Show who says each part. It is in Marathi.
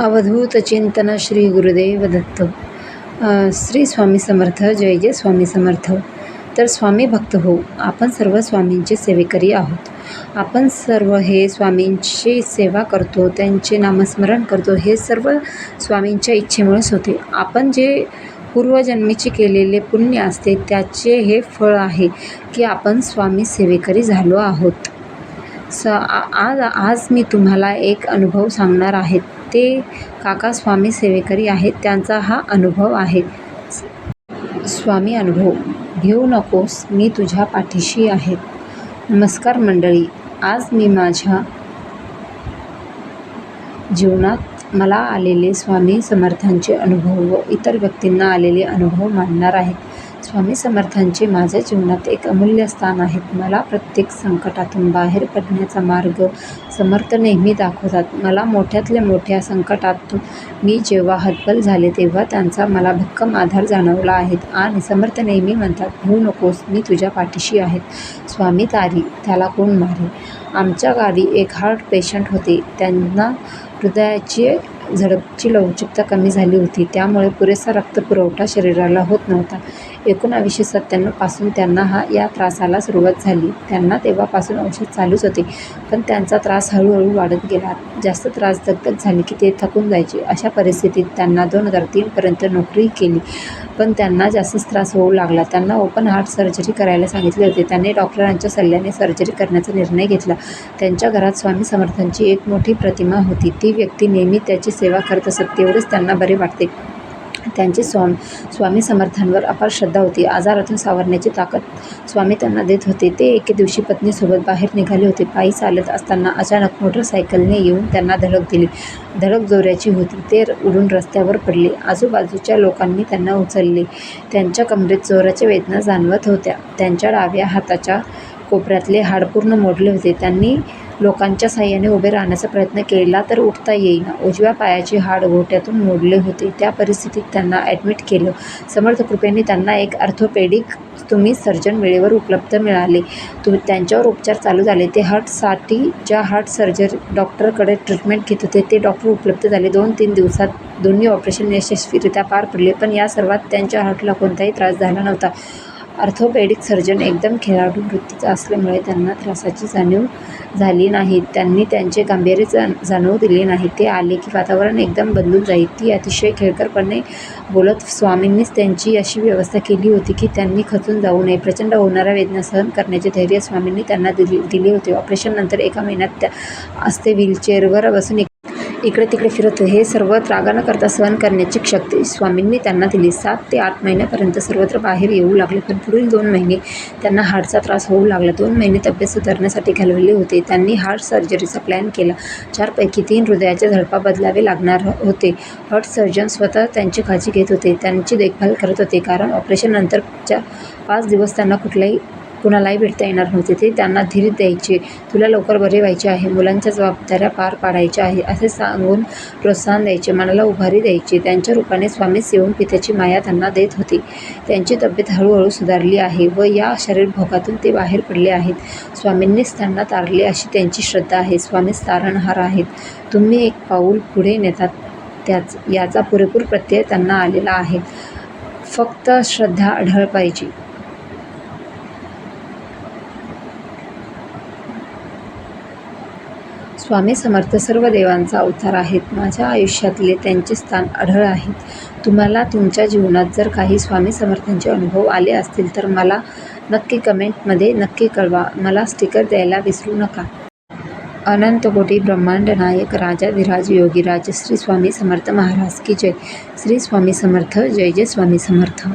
Speaker 1: अवधूत चिंतन श्री गुरुदेव दत्त। श्री स्वामी समर्थ जय जय स्वामी समर्थ। तर स्वामी भक्त हो आपण सर्व स्वामींचे सेवेकरी आहोत। आपण सर्व हे स्वामींची सेवा करतो त्यांचे नामस्मरण करतो हे सर्व स्वामींच्या इच्छेमुळेच होते. आपण जे पूर्वजन्मीचे केलेले पुण्य असते त्याचे हे फळ आहे की आपण स्वामी सेवेकरी झालो आहोत. स आज आज मी तुम्हाला एक अनुभव सांगणार आहे. ते काका स्वामी सेवेकरी आहेत त्यांचा हा अनुभव आहे. स्वामी अनुभव घेऊ नकोस मी तुझ्या पाठीशी आहे. नमस्कार मंडळी आज मी माझ्या जीवनात मला आलेले स्वामी समर्थांचे अनुभव व इतर व्यक्तींना आलेले अनुभव मांडणार आहे. स्वामी समर्थांचे माझ्या जीवनात एक अमूल्य स्थान आहेत मला प्रत्येक संकटातून बाहेर पडण्याचा मार्ग समर्थ नेहमी दाखवतात. मला मोठ्यातल्या मोठ्या संकटातून मी जेव्हा हतबल झाले तेव्हा त्यांचा मला भक्कम आधार जाणवला आहे आणि समर्थ नेहमी म्हणतात भिऊ नकोस मी तुझ्या पाठीशी आहेत स्वामी तारी त्याला कोण मारे आमच्या गावी एक हार्ट पेशंट होते. त्यांना हृदयाची झडपची लवचिकता कमी झाली होती. त्यामुळे पुरेसा रक्तपुरवठा शरीराला होत नव्हता. एकोणावीसशे सत्त्याण्णवपासून त्यांना हा या त्रासाला सुरुवात झाली. त्यांना तेव्हापासून औषध चालूच होते. पण त्यांचा त्रास हळूहळू वाढत गेला. जास्त त्रास दगदग झाली की ते थकून जायचे. अशा परिस्थितीत त्यांना दोन हजार तीनपर्यंत नोकरी केली. पण त्यांना जास्तच त्रास होऊ लागला. त्यांना ओपन हार्ट सर्जरी करायला सांगितले होते. त्यांनी डॉक्टरांच्या सल्ल्याने सर्जरी करण्याचा निर्णय घेतला. त्यांच्या घरात स्वामी समर्थांची एक मोठी प्रतिमा होती. ती व्यक्ती नेहमी त्याची सेवा करत असत. तेवढेच त्यांना बरे वाटते. त्यांची स्वाम स्वामी समर्थांवर अपार श्रद्धा होती. आजारातून सावरण्याची ताकद स्वामी त्यांना देत होते. ते एके दिवशी पत्नीसोबत बाहेर निघाले होते. पायी चालत असताना अचानक मोटरसायकलने येऊन त्यांना धडक दिली. धडक जोऱ्याची होती. ते उडून रस्त्यावर पडले. आजूबाजूच्या लोकांनी त्यांना उचलले. त्यांच्या कमरेत जोराच्या वेदना जाणवत होत्या. त्यांच्या डाव्या हाताच्या कोपऱ्यातले हाड पूर्ण मोडले होते. त्यांनी लोकांच्या साह्याने उभे राहण्याचा प्रयत्न केला तर उठता येईना. उजव्या पायाचे हाड घोट्यातून मोडले होते. त्या परिस्थितीत त्यांना ॲडमिट केलं. समर्थ कृपेने त्यांना एक अर्थोपेडिक तुम्ही सर्जन वेळेवर उपलब्ध मिळाले. तुम्ही त्यांच्यावर उपचार चालू झाले. ते हार्टसाठी ज्या हार्ट सर्जर डॉक्टरकडे ट्रीटमेंट घेत होते ते डॉक्टर उपलब्ध झाले. दोन तीन दिवसात दोन्ही ऑपरेशन यशस्वीरित्या पार पडले. पण या सर्वात त्यांच्या हार्टला कोणताही त्रास झाला नव्हता. ऑर्थोपेडिक सर्जन एकदम खेळाडू वृत्तीचा असल्यामुळे त्यांना त्रासाची जाणीव झाली नाही. त्यांनी त्यांचे गांभीर्य जाण जाणवू दिले नाही. ते आले की वातावरण एकदम बदलून जाईल. ती अतिशय खेळकरपणे बोलत स्वामींनीच त्यांची अशी व्यवस्था केली होती की त्यांनी खचून जाऊ नये. प्रचंड होणाऱ्या वेदना सहन करण्याचे धैर्य स्वामींनी त्यांना दिली दिले होते. ऑपरेशननंतर एका महिन्यात त्या असते व्हीलचेअरवर बसून इकडे तिकडे फिरत हे सर्व त्रागा न करता सहन करण्याची शक्ती स्वामींनी त्यांना दिली. सात ते आठ महिन्यापर्यंत सर्वत्र बाहेर येऊ लागले पण पुढील दोन महिने त्यांना हार्टचा त्रास होऊ लागला. दोन महिने तब्येत सुधारण्यासाठी घालवले होते. त्यांनी हार्ट सर्जरीचा प्लॅन केला. चारपैकी तीन हृदयाच्या झडपा बदलावे लागणार होते. हार्ट सर्जन स्वतः त्यांची काळजी घेत होते. त्यांची देखभाल करत होते. कारण ऑपरेशननंतरच्या पाच दिवस त्यांना कुठल्याही कुणालाही भेटता येणार नव्हते. ते त्यांना धीर द्यायचे. तुला लवकर बरे व्हायचे आहे. मुलांच्या जबाबदाऱ्या पार पाडायच्या आहे. असे सांगून प्रोत्साहन द्यायचे. मनाला उभारी द्यायचे. त्यांच्या रूपाने स्वामीच येऊन पित्याची माया त्यांना देत होती. त्यांची तब्येत हळूहळू सुधारली आहे व या शरीरभोगातून ते बाहेर पडले आहेत. स्वामींनीच त्यांना तारले अशी त्यांची श्रद्धा आहे. स्वामीच तारणहार आहेत. तुम्ही एक पाऊल पुढे नेतात. त्याच याचा पुरेपूर प्रत्यय त्यांना आलेला आहे. फक्त श्रद्धा आढळ पाहिजे स्वामी समर्थ सर्व देवांचा अवतार आहेत. माझ्या आयुष्यातले त्यांचे स्थान अढळ आहेत तुम्हाला तुमच्या जीवनात जर काही स्वामी समर्थांचे अनुभव आले असतील तर मला नक्की कमेंटमध्ये नक्की कळवा. मला स्टिकर द्यायला विसरू नका. अनंत कोटी ब्रह्मांड नायक राजा विराज योगीराज श्री स्वामी समर्थ महाराज की जय. श्री स्वामी समर्थ जय जय स्वामी समर्थ.